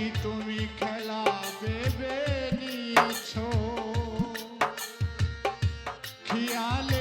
কি তুমি খেলা ভেবে নিয়েছ। খেয়ালে